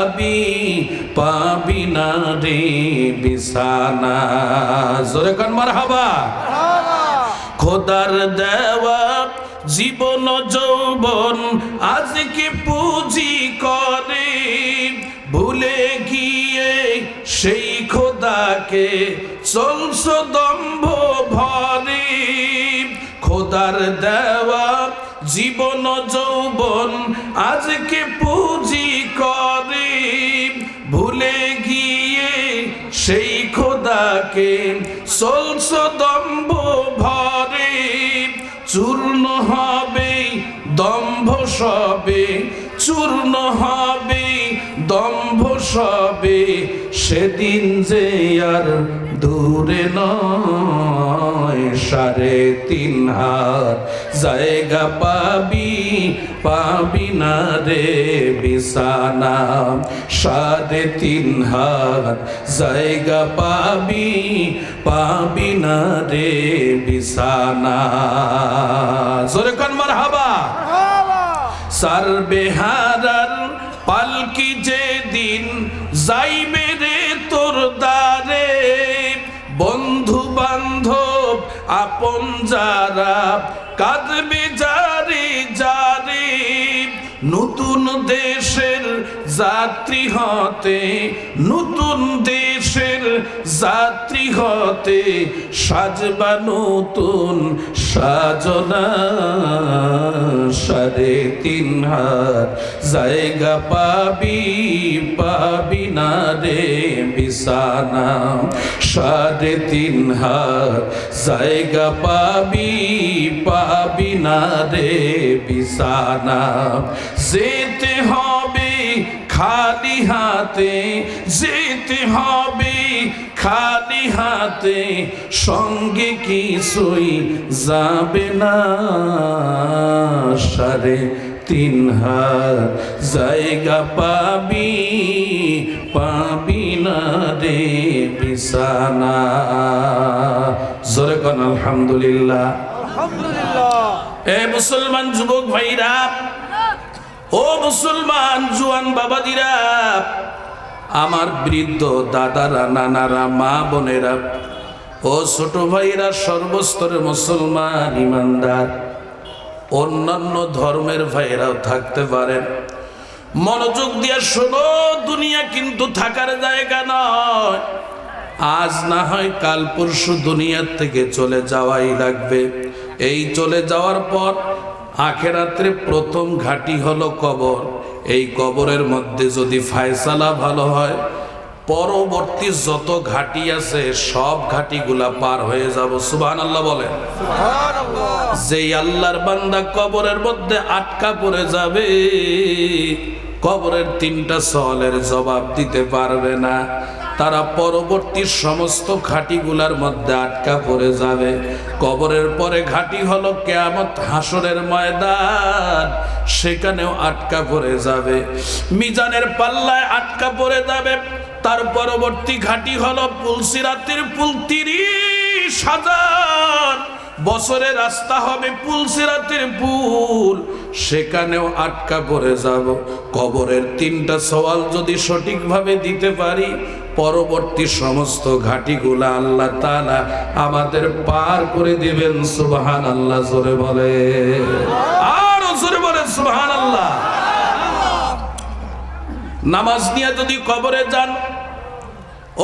পাবি পাবি না রে বিছানা। জোরে কান মার হাবা খোদার দেওয়া জীবন যৌবন আজকে পুঁজি করে? ভুলে গিয়ে সেই খোদাকে চলছ দম্ভ ভরে। খোদার দেওয়া জীবন যৌবন আজকে পুঁজি ভরে চূর্ণ হবে দম্ভ সবে চূর্ণ হবে দম্ভ সবে সেদিন যে আর দূরে নয় সাড়ে তিন হাত জায়গা পাবি পাবি না রে বিছানা। সাড়ে তিন হাত জায়গা পাবি পাবি না রে বিছানা। জোরে কন মার হাবা সার বেহারার যারা কাঁদবে জারি জারি নতুন দেশের যাত্রী হতে, নতুন দেশের যাত্রী হতে, সাজবা নতুন সাজনা, সাড়ে তিন হাত, জায়গা পাবি পাবি না রে বিছানা, সাড়ে তিন হাত, জায়গা পাবি পাবি না রে বিছানা, যেতে হবে খালি হাতে যেতে হবে খালি হাতে সঙ্গে কিছুই যাবে না। সারে তিন হাত জায়গা পাবি পাবি না রে বিছানা। জোরে কন আলহামদুলিল্লাহ। এ মুসলমান যুবক ভাইরা ও মুসলমান, জুয়ান বাবাদিরা আমার বৃদ্ধ দাদারা, নানারা, মা বোনেরা, ও ছোট ভাইরা সর্বস্তরের মুসলমান, ইমানদার, অন্যান্য ধর্মের ভাইরাও থাকতে পারেন মনোযোগ দিয়ে শোনো, দুনিয়া কিন্তু থাকার জায়গা নয়। আজ না হয় কাল পরশু দুনিয়ার থেকে চলে যাওয়াই লাগবে। এই চলে যাওয়ার পর আখেরাত্রে প্রথম ঘাটি হলো কবর। এই কবরের মধ্যে যদি ফায়সালা ভালো হয় পরবর্তী যত ঘাটি আছে সব ঘাটিগুলা পার হয়ে যাব। সুবাহ আল্লাহ বলেন যেই আল্লাহর বান্দা কবরের মধ্যে আটকা পড়ে যাবে কবরের তিনটা সওয়ালের জবাব দিতে পারবে না। তারা পরবর্তী সমস্ত ঘাটিগুলার মধ্যে আটকা পড়ে যাবে। কবরের পরে ঘাটি হলো কেয়ামত হাসরের ময়দান, সেখানেও আটকা পড়ে যাবে। মিজানের পাল্লায় আটকা পড়ে যাবে। তার পরবর্তী ঘাটি হলো পুলসিরাতের পুল তিরিশ হাজার। বছরের রাস্তা হবে পুলসিরাতের পুল, সেখানেও আটকা পড়ে যাব। কবরের তিনটা সওয়াল যদি সঠিকভাবে দিতে পারি পরবর্তী সমস্ত ঘাটিগুলা আল্লাহ তালা আমাদের পার করে দিবেন সুবহান আল্লাহ জোরে বলে। আর জোরে বলে সুবহান আল্লাহ নামাজ নিয়ে যদি কবরে যান,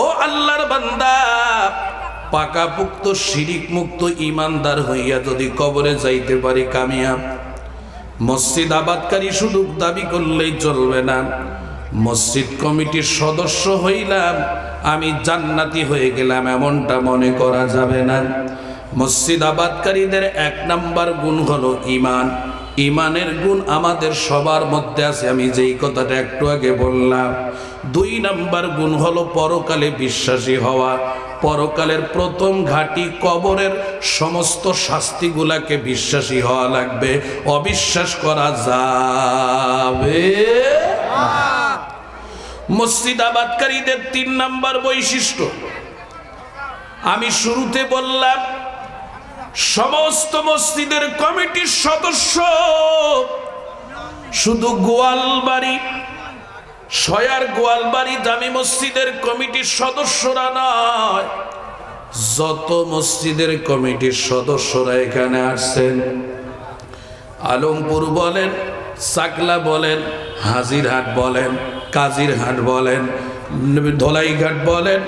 ও আল্লাহর বান্দা, পাকাপুক্ত শিরিক মুক্ত ইমানদার হইয়া যদি কবরে যাইতে পারি কামিয়াব। মসজিদ আবাদকারী শুধু দাবি করলেই চলবে না। মসজিদ কমিটির সদস্য হইলাম, আমি জান্নাতি হয়ে গেলাম, এমনটা মনে করা যাবে না। মসজিদ আবাদকারীদের এক নাম্বার গুণ হলো ইমান ইমানের গুণ আমাদের সবার মধ্যে আছে, আমি যেই কথাটা একটু আগে বললাম। দুই নাম্বার গুণ হলো পরকালে বিশ্বাসী হওয়া। পরকালের প্রথম ঘাটি কবরের সমস্ত শাস্তিগুলাকে বিশ্বাসী হওয়া লাগবে। অবিশ্বাস করা যাবে। মসজিদ আবাদকারীদের তিন নাম্বার বৈশিষ্ট্য। আমি শুরুতে বললাম, সমস্ত মসজিদের কমিটির সদস্য শুধু গোয়ালবাড়ি। সয়ার গোয়ালবাড়ি দামি মসজিদের কমিটির সদস্যরা নয়, যত মসজিদের কমিটির সদস্যরা এখানে আসছেন। আলমপুর বলেন, সাকলা বলেন, হাজিরহাট বলেন কাজিরহাট বলেন ধলাইঘাট বলেন,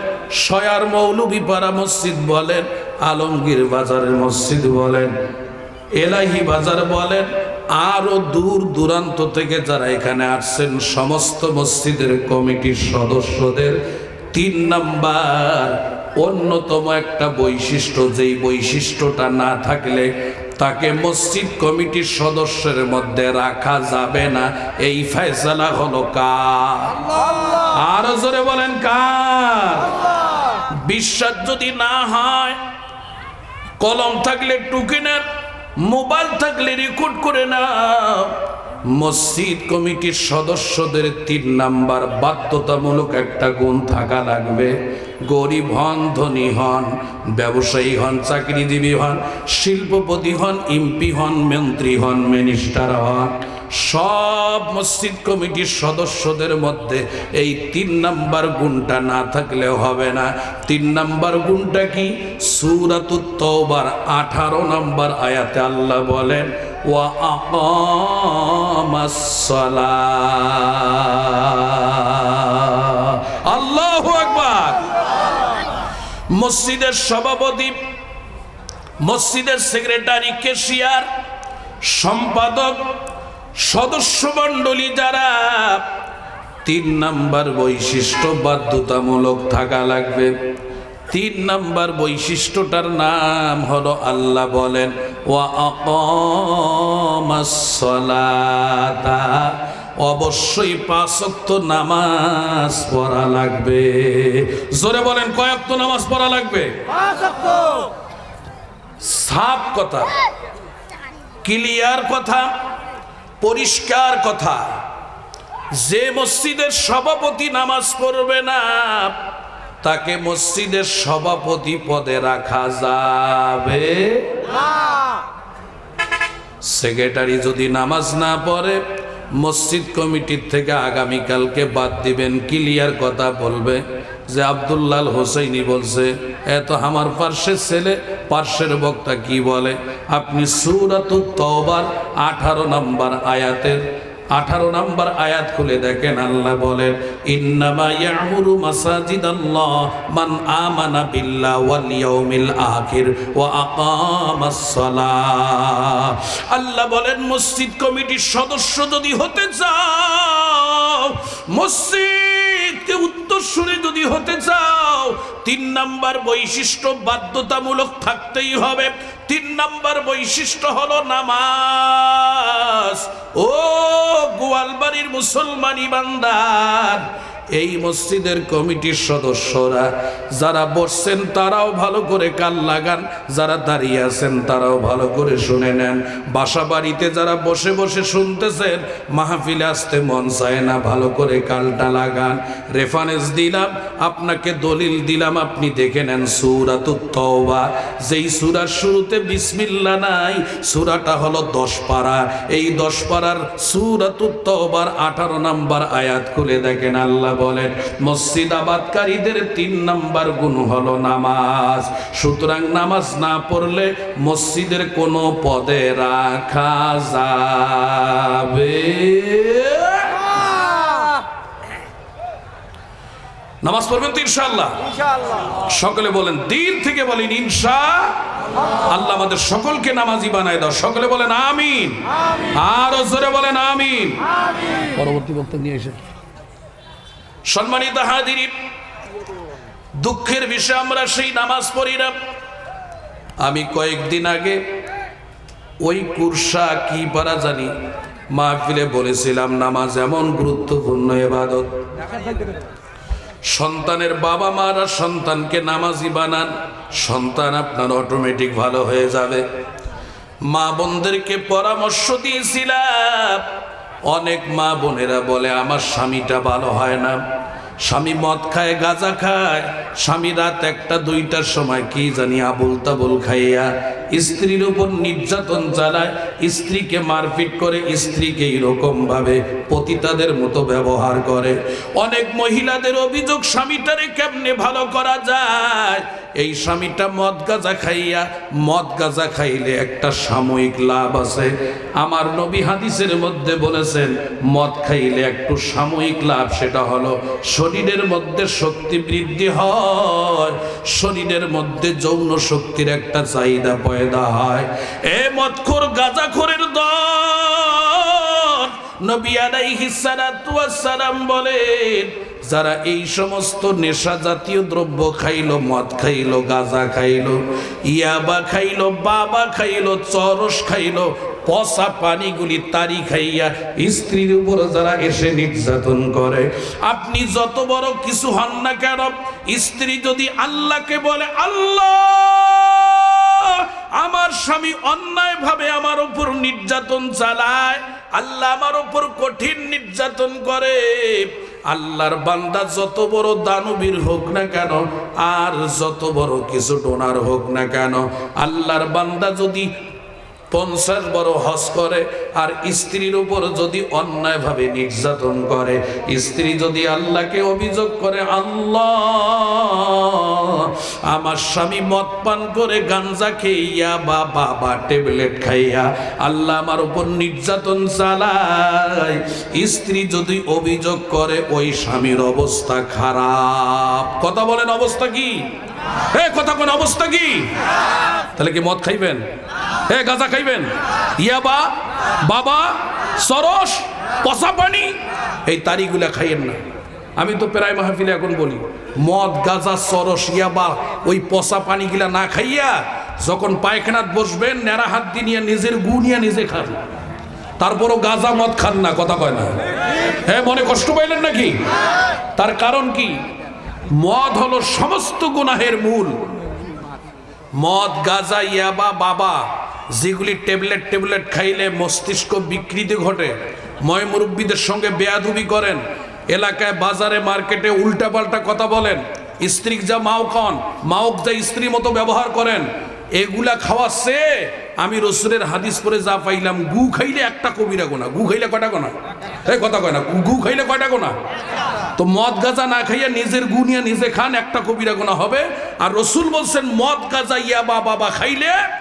সয়ার মৌলভীপাড়া মসজিদ বলেন, আলমগীর বাজারের মসজিদ বলেন, এলাহি বাজার বলেন, আরও দূর দূরান্ত থেকে যারা এখানে আসছেন, সমস্ত মসজিদের কমিটির সদস্যদের তিন নাম্বার অন্যতম একটা বৈশিষ্ট্য, যেই বৈশিষ্ট্যটা না থাকলে তাকে মসজিদ কমিটির সদস্যের মধ্যে রাখা যাবে না। এই ফেসলা হলো কার? আরও জোরে বলেন কার? বিশ্বাস যদি না হয়, কলম থাকলে টুকে নেন, মোবাইল থাকলে রেকর্ড করে না মসজিদ কমিটির সদস্যদের তিন নাম্বার বাধ্যতামূলক একটা গুণ থাকা লাগবে। গরিব হন, ধনী হন, ব্যবসায়ী হন, চাকরিজীবী হন, শিল্পপতি হন, এমপি হন, মন্ত্রী হন মিনিস্টার হন, সব মসজিদ কমিটির সদস্যদের মধ্যে এই তিন নাম্বার গুণটা না থাকলেও হবে না। তিন নাম্বার গুণটা কি? সুরাতুত তওবার আঠারো নাম্বার আয়াতে আল্লাহ বলেন আল্লাহু আকবার। মসজিদের সভাপতি, মসজিদের সেক্রেটারি কেশিয়ার সম্পাদক সদস্য মণ্ডলী যারা, তিন নাম্বার বৈশিষ্ট্য, বাধ্যতামূলক থাকা লাগবে। তিন নাম্বার বৈশিষ্ট্যটার নাম হলো আল্লাহ বলেন ওয়া আকামাস সালাতা। অবশ্যই পাঁচক্ত নামাজ পড়া লাগবে। জোরে বলেন কয়েকত নামাজ পড়া লাগবে? সাপ কথা ক্লিয়ার কথা পরিষ্কার কথা। যে মসজিদের সভাপতি নামাজ পড়বে না তাকে মসজিদের সভাপতি পদে রাখা যাবে। সেক্রেটারি যদি নামাজ না পড়ে, মসজিদ কমিটির থেকে আগামীকালকে বাদ দিবেন, ক্লিয়ার কথা বলবে যে আবদুল্লাল হোসেইনি বলছে এত আমার পার্শ্বের ছেলে, পার্শ্বের বক্তা কি বলে? আপনি সুরাতুত তওবার আঠারো নম্বর আয়াতের আঠারো নম্বর আয়াত খুলে দেখেন আল্লাহ বলেন, ইন্নামা ইয়ামুরু মাসাজিদাল্লাহ মান আমানা বিল্লাহ ওয়াল ইয়াউমিল আখির ওয়া আকামাস সালাহ। আল্লাহ বলেন, মসজিদ কমিটির সদস্য যদি হতে চাও, মসজিদকে উত্তরসূরি যদি হতে চাও তিন নাম্বার বৈশিষ্ট্য বাধ্যতামূলক থাকতেই হবে। তিন নাম্বার বৈশিষ্ট্য হলো নামাজ। ও গোয়ালবাড়ির মুসলমান ইমানদার এই মসজিদের কমিটির সদস্যরা যারা বসছেন তারাও ভালো করে কাল লাগান, যারা দাঁড়িয়ে আছেন তারাও ভালো করে শুনে নেন। বাসা বাড়িতে যারা বসে বসে শুনতেছেন, মাহফিলে আসতে মন চায় না, ভালো করে কালটা লাগান। রেফারেন্স দিলাম, আপনাকে দলিল দিলাম, আপনি দেখে নেন সুরাতুত তওবা। যেই সুরার শুরুতে বিসমিল্লা নাই, সুরাটা হলো দশ পারা। এই দশ পারার তওবার আঠারো নাম্বার আয়াত খুলে দেখেন, আল্লাহ বলেন মসজিদ আবাদকারীদের তিন নাম্বার গুণ হলো নামাজ। সুতরাং নামাজ না পড়লে মসজিদের কোনো পদে রাখা যাবে। নামাজ পড়বেন তো ইনশাআল্লাহ। সকলে বলেন দিন থেকে বলেন ইনশা আল্লাহ আমাদের সকলকে নামাজি বানায় দাও। সকলে বলেন আমিন। আরও জোরে বলেন আমিন। পরবর্তী বক্তব্য নিয়ে এসে। সম্মানিত হাজিরি দুঃখের বিষয়ে আমরা সেই নামাজ পড়ি না। আমি কয়েকদিন আগে ওই কুরসা কি পারা জানি মাহফিলে বলেছিলাম নামাজ এমন গুরুত্বপূর্ণ এবাদত। সন্তানের বাবা মারা সন্তানকে নামাজি বানান, সন্তান আপনার অটোমেটিক ভালো হয়ে যাবে। মা বোনদেরকে পরামর্শ দিয়েছিলাম, অনেক মা বোনেরা বলে, আমার স্বামীটা ভালো হয় না। স্বামী মদ খায়, গাঁজা খায়। স্বামী রাত একটা, দুইটার সময় কি জানি আবুল তাবুল খাইয়া স্ত্রীর উপর নির্যাতন চালায়, স্ত্রীকে মারপিট করে স্ত্রীকে এরকম ভাবে পতিতাদের মতো ব্যবহার করে। অনেক মহিলাদের অভিযোগ, স্বামীটারে কেমনে ভালো করা যায়? এই স্বামীটা মদ গাঁজা খাইয়া, মদ গাঁজা খাইলে একটা সাময়িক লাভ আছে। আমার নবী হাদিসের মধ্যে বলেছেন, মদ খাইলে একটু সাময়িক লাভ, সেটা হলো শরীরের মধ্যে শক্তি বৃদ্ধি হয়, শরীরের মধ্যে যৌন শক্তির একটা চাহিদা পয়দা হয়। এ মদখোর, গাঁজাখোরের দল, নবী আলাইহিস সালাম বলেন যারা এই সমস্ত নেশা জাতীয় দ্রব্য খাইলো, মদ খাইলো, গাঁজা খাইলো, ইয়াবা খাইলো, বাবা খাইলো, চরস খাইলো, পচা পানিগুলি তারি খাইয়া স্ত্রীর উপর যারা এসে নির্যাতন করে। আপনি যত বড় কিছু হন না কেন, স্ত্রী যদি আল্লাহকে বলে, আল্লাহ, আমার স্বামী অন্যায়ভাবে আমার উপর নির্যাতন চালায়, আল্লাহ আমার উপর কঠিন নির্যাতন করে। আল্লাহর বান্দা যত বড় দানবীর হোক না কেন, আর যত বড় কিছু ডোনার হোক না কেন, আল্লাহর বান্দা যদি পঞ্চাশ বড় হজ করে, আর স্ত্রীর উপর যদি অন্যায়ভাবে নির্যাতন করে, স্ত্রী যদি আল্লাহকে অভিযোগ করে, আল্লাহ, আমার স্বামী মদ পান করে গাঞ্জা খেইয়া, বা বাবা ট্যাবলেট খাইয়া, আল্লাহ আমার উপর নির্যাতন চালায়। স্ত্রী যদি অভিযোগ করে, ওই স্বামীর অবস্থা খারাপ। কথা বলেন, অবস্থা কি? হে কথা কোন অবস্থা কি? তাহলে কি মদ খাইবেন? হে গাঁজা খাইবেন? ইয়াবা, বাবা, সরস পচা পানি এই তারিগুলা খাইয়েন না। আমি তো প্রায় মাহফিলে এখন বলি, মদ, গাঁজা, সরস, ইয়াবা, ওই পচা পানিগুলা না খাইয়া যখন পায়খানাত বসবেন, নেড়া হাত দিয়ে নিয়ে নিজের গু নিয়ে নিজে খান। তারপরও গাঁজা, মদ খান না, কথা কয় না। হ্যাঁ মনে কষ্ট পাইলেন নাকি? তার কারণ কি? মদ হলো সমস্ত গুনাহের মূল। মদ, গাজা, ইয়াবা, বাবা যেগুলি ট্যাবলেট ট্যাবলেট খাইলে মস্তিষ্ক বিকৃতি ঘটে। ময় মুরব্বীদের সঙ্গে বেয়াদুবি করেন। এলাকায় বাজারে, মার্কেটে উল্টাপাল্টা কথা বলেন। স্ত্রীক যা মাও খান, মাওক যা স্ত্রী মতো ব্যবহার করেন, এগুলা খাওয়াচ্ছে আমি রসুলের হাদিস পরে যা পাইলাম, গু খাইলে একটা কবিরা গোনা, গু খাইলে কয়টা গোনা? এই কথা কয় না, গু- খাইলে কয়টা গোনা? তো মদ গাজা না খাইয়া নিজের গু নিয়ে নিজে খান, একটা কবিরা গোনা হবে। আর রসুল বলছেন, মদ গাজা ইয়াবা বাবা খাইলে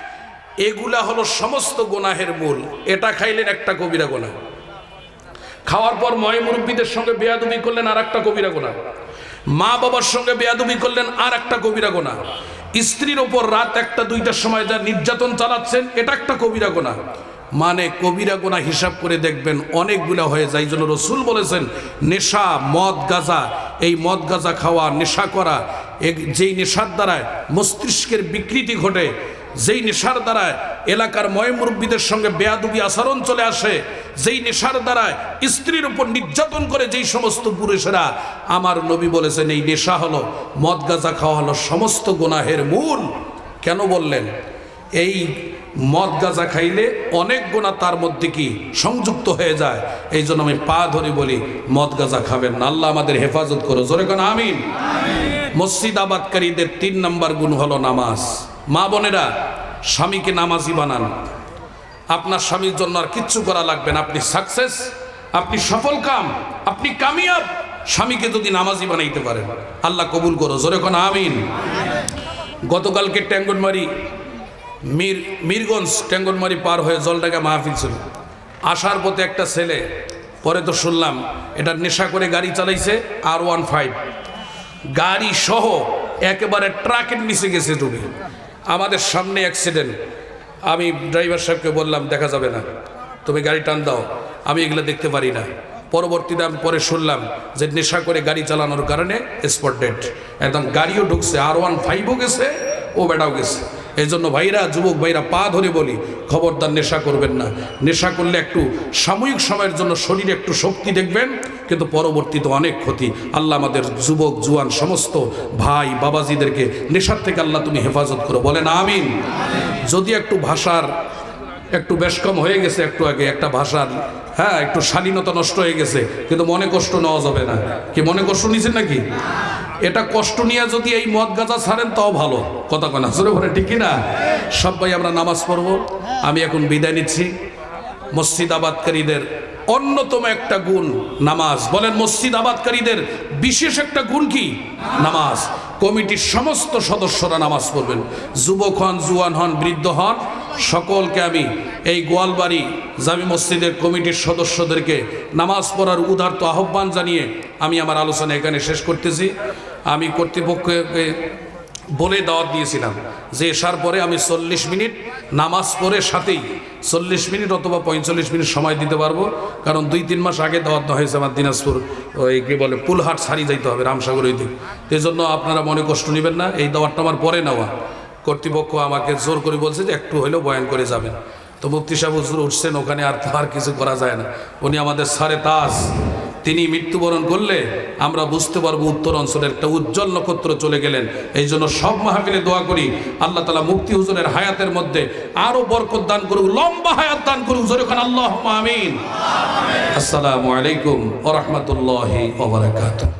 এগুলা হলো সমস্ত গোনাহের মূল। এটা খাইলেন একটা কবিরা গোনা খাওয়ার পর ময় মুরব্বীদের সঙ্গে বেয়াদুবি করলেন আর একটা কবিরা গোনা মা বাবার সঙ্গে বেয়াদুবি করলেন আর একটা কবিরা গোনা স্ত্রীর ওপর রাত একটা, দুইটার সময় যা নির্যাতন চালাচ্ছেন, এটা একটা কবিরা গোনা মানে কবিরা গোনা হিসাব করে দেখবেন অনেকগুলা হয়ে যায়। জন্য রসুল বলেছেন, নেশা, মদ, গাজা, এই মদ, গাজা খাওয়া, নেশা করা যেই নেশার দ্বারায় মস্তিষ্কের বিকৃতি ঘটে যেই নেশার দ্বারায় এলাকার ময় মুরব্বীদের সঙ্গে বেয়াদুবি আচরণ চলে আসে যেই নেশার দ্বারায় স্ত্রীর উপর নির্যাতন করে যেই সমস্ত পুরুষেরা আমার নবী বলেছেন এই নেশা হলো মদ গাঁজা খাওয়া হলো সমস্ত গুনাহের মূল। কেন বললেন? এই মদ গাঁজা খাইলে অনেক গোনা তার মধ্যে কি সংযুক্ত হয়ে যায়? এই জন্য আমি পা ধরে বলি মদ গাঁজা খাবেন না। আল্লাহ আমাদের হেফাজত করো। জোরে কোন আমিন। মসজিদ আবাদকারীদের তিন নম্বর গুণ হলো নামাজ। মা বোনেরা, স্বামীকে নামাজি বানান। আপনার স্বামীর জন্য আর কিচ্ছু করা লাগবে না। আপনি সাকসেস আপনি সফল কাম, আপনি কামিয়াব। স্বামীকে যদি নামাজি বানাইতে পারেন, আল্লাহ কবুল করো। জোরে কোন, আমিন। গতকালকে ট্যাঙ্গনমারি মির, মিরগঞ্জ ট্যাঙ্গনমারি পার হয়ে জলডাকা মাহফিল ছিল। আসার পথে একটা ছেলে, পরে তো শুনলাম এটা নেশা করে গাড়ি চালাইছে আর ওয়ান ফাইভ। গাড়ি সহ একেবারে ট্রাকের নিচে গেছে ডুবে আমাদের সামনে অ্যাক্সিডেন্ট আমি ড্রাইভার সাহেবকে বললাম, দেখা যাবে না। তুমি গাড়ি টান দাও। আমি এগুলো দেখতে পারি না। পরবর্তীতে আমি পরে শুনলাম যে নেশা করে গাড়ি চালানোর কারণে স্পট ডেট একদম গাড়িও ঢুকছে আর ওয়ান ফাইভও গেছে, ও বেটাও গেছে। এই জন্য ভাইরা, যুবক ভাইরা, পা ধরে বলি, খবরদার নেশা করবেন না। নেশা করলে একটু সাময়িক সময়ের জন্য শরীরে একটু শক্তি দেখবেন কিন্তু পরবর্তীতে অনেক ক্ষতি। আল্লাহ আমাদের যুবক, জুয়ান, সমস্ত ভাই, বাবাজিদেরকে নেশার থেকে আল্লাহ তুমি হেফাজত করো। বলেন আমিন। যদি একটু ভাষার একটু বেশ কম হয়ে গেছে একটু আগে, একটা ভাষার হ্যাঁ একটু শালীনতা নষ্ট হয়ে গেছে, কিন্তু মনে কষ্ট নেওয়া যাবে না। কি মনে কষ্ট নিয়েছেন নাকি? এটা কষ্ট নিয়ে যদি এই মদ গাঁজা ছাড়েন, তাও ভালো। কথা কনা জোরে বলে ঠিকই না? সবাই আমরা নামাজ পড়ব। আমি এখন বিদায় নিচ্ছি। মসজিদ আবাদকারীদের অন্যতম একটা গুণ নামাজ। বলেন মসজিদ আবাদকারীদের বিশেষ একটা গুণ কি? নামাজ। কমিটির সমস্ত সদস্যরা নামাজ পড়বেন। যুবক হন, জুয়ান হন, বৃদ্ধ হন, সকলকে আমি এই গোয়ালবাড়ি জামি মসজিদের কমিটির সদস্যদেরকে নামাজ পড়ার উদার্ত আহ্বান জানিয়ে আমি আমার আলোচনা এখানে শেষ করতেছি। আমি কর্তৃপক্ষকে বলে দাওয়াত দিয়েছিলাম যে, এসার পরে আমি চল্লিশ মিনিট নামাজ পড়ে সাথেই চল্লিশ মিনিট অথবা পঁয়তাল্লিশ মিনিট সময় দিতে পারব। কারণ দুই, তিন মাস আগে দাওয়াত দেওয়া হয়েছে আমার দিনাজপুর, ওই কী বলে, পুলহাট ছাড়ি যাইতে হবে, রামসাগর ওই দিক। এই জন্য আপনারা মনে কষ্ট নেবেন না, এই দাওয়াতটা আমার পরে নেওয়া। কর্তৃপক্ষ আমাকে জোর করে বলছে যে একটু হলেও বয়ান করে যাবেন। তো মুফতি সাহেব উঠছেন, ওখানে আর তো আর কিছু করা যায় না। উনি আমাদের সারে তাস তিনি মৃত্যুবরণ করলে আমরা বুঝতে পারব উত্তর অঞ্চলের একটা উজ্জ্বল নক্ষত্র চলে গেলেন। এই জন্য সব মাহফিলে দোয়া করি, আল্লাহ তালা মুক্তি হুজুরের হায়াতের মধ্যে আরও বরকত দান করুক, লম্বা হায়াত দান করুক হুজুর খান আল্লাহ আমিন। আসসালামু আলাইকুম রহমতুল্লাহ ওবরাকাতুহ